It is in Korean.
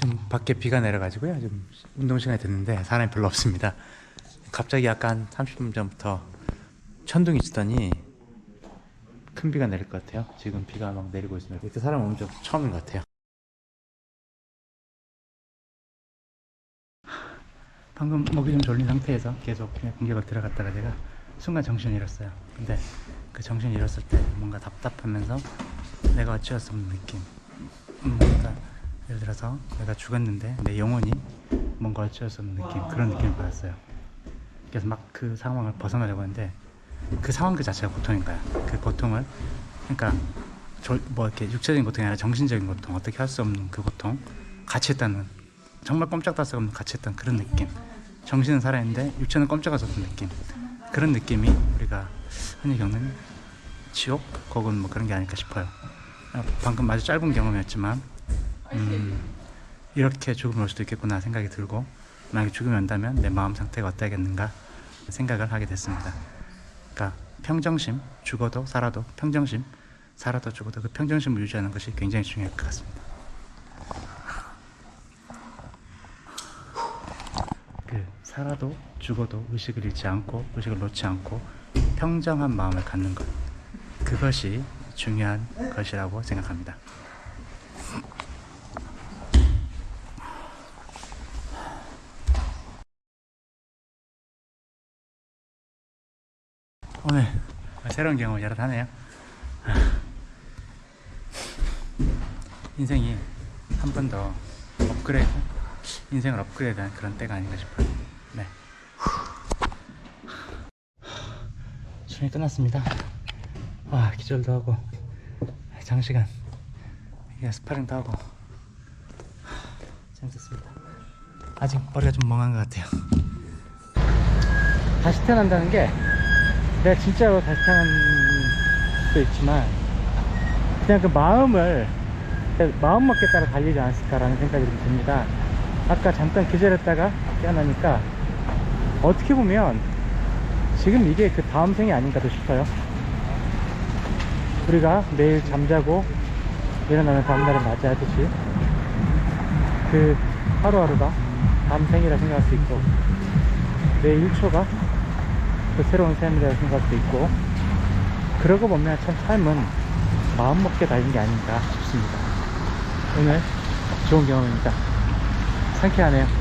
지금 밖에 비가 내려가지고요. 지금 운동 시간이 됐는데 사람이 별로 없습니다. 갑자기 약간 30분 전부터 천둥이 치더니 큰 비가 내릴 것 같아요. 지금 비가 막 내리고 있습니다. 이렇게 사람 오는 적 처음인 것 같아요. 방금 목이 좀 졸린 상태에서 계속 그냥 공격을 들어갔다가 제가 순간 정신을 잃었어요. 근데 그 정신을 잃었을 때 뭔가 답답하면서 내가 어찌할 수 없는 느낌. 음, 그러니까 예를 들어서 내가 죽었는데 내 영혼이 뭔가 없는 느낌 그런 느낌을 받았어요. 그래서 막 그 상황을 벗어나려고 하는데 그 상황 그 자체가 고통인 거야. 그 고통을 그러니까 저, 뭐 이렇게 육체적인 고통이 아니라 정신적인 고통 어떻게 할 수 없는 그 고통 같이 했다는 정말 수 없는 같이 했던 그런 느낌 정신은 살아있는데 육체는 없는 느낌 그런 느낌이 우리가 흔히 겪는 지옥 혹은 뭐 그런 게 아닐까 싶어요 아, 방금 아주 짧은 경험이었지만 음, 이렇게 죽음이 올 수도 있겠구나 생각이 들고 만약에 죽음이 온다면 내 마음 상태가 어떠겠는가 생각을 하게 됐습니다. 그러니까 평정심 죽어도 살아도 평정심 살아도 죽어도 그 평정심을 유지하는 것이 굉장히 중요할 것 같습니다. 그 살아도 죽어도 의식을 잃지 않고 의식을 놓지 않고 평정한 마음을 갖는 것. 그것이 중요한 것이라고 생각합니다. 오늘 새로운 경험 여러 하네요. 인생이 한 번 더 업그레이드, 인생을 업그레이드한 그런 때가 아닌가 싶어요. 네. 수련이 끝났습니다. 와, 기절도 하고, 장시간, 스파링도 하고, 재밌었습니다. 아직 머리가 좀 멍한 것 같아요. 다시 태어난다는 게, 내가 진짜로 다시 태어난 수도 있지만, 그냥 그 마음을 마음 먹기에 따라 달리지 않았을까라는 생각이 좀 듭니다. 아까 잠깐 기절했다가 깨어나니까 어떻게 보면 지금 이게 그 다음 생이 아닌가도 싶어요. 우리가 매일 잠자고 일어나는 다음날을 맞이하듯이 그 하루하루가 다음 생이라 생각할 수 있고 내 1초가 그 새로운 삶이라 생각할 수 있고 그러고 보면 참 삶은 마음 먹게 달린 게 아닌가 싶습니다. 오늘 좋은 경험입니다. 상쾌하네요.